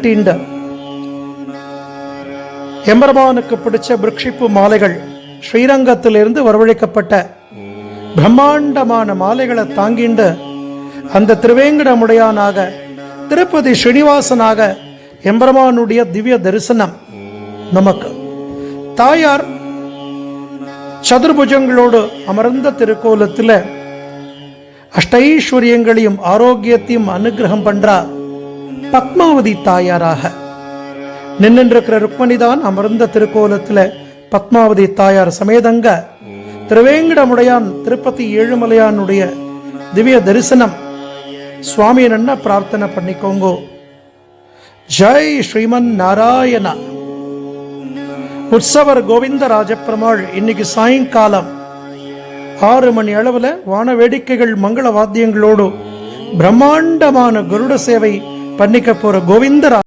கட்டிண்ட எம்பெருமானுக்கு பிடிச்ச பிருக்ஷிப்பு மாலைகள் ஸ்ரீரங்கத்திலிருந்து வரவழைக்கப்பட்ட பிரம்மாண்டமான மாலைகளை தாங்கிண்டு அந்த திருவேங்கடமுடையானாக திருப்பதி ஸ்ரீனிவாசனாக எம்பெருமானுடைய திவ்ய தரிசனம் நமக்கு. தாயார் சதுர்புஜங்களோடு அமர்ந்த திருக்கோலத்தில் அஷ்டைஸ்வரியங்களையும் ஆரோக்கியத்தையும் அனுகிரகம் பண்றா. பத்மாவதி தாயாராக. ருக்மணி ருக்மணிதான் அமர்ந்த திருக்கோலத்தில் பத்மாவதி தாயார் சமேதங்க. திருவேங்கடமுடையான் திருப்பதி ஏழுமலையானுடைய திவ்ய தரிசனம். சுவாமி என்ன பிரார்த்தனை பண்ணிக்கோங்கோ. ஜெய் ஸ்ரீமன் நாராயணா உற்சவர் கோவிந்த ராஜப்பெருமாள் இன்னைக்கு சாயங்காலம் ஆறு மணி அளவில் வான வேடிக்கைகள் மங்கள வாத்தியங்களோடு பிரம்மாண்டமான கருட சேவை பண்ணிக்க போற கோவிந்தரா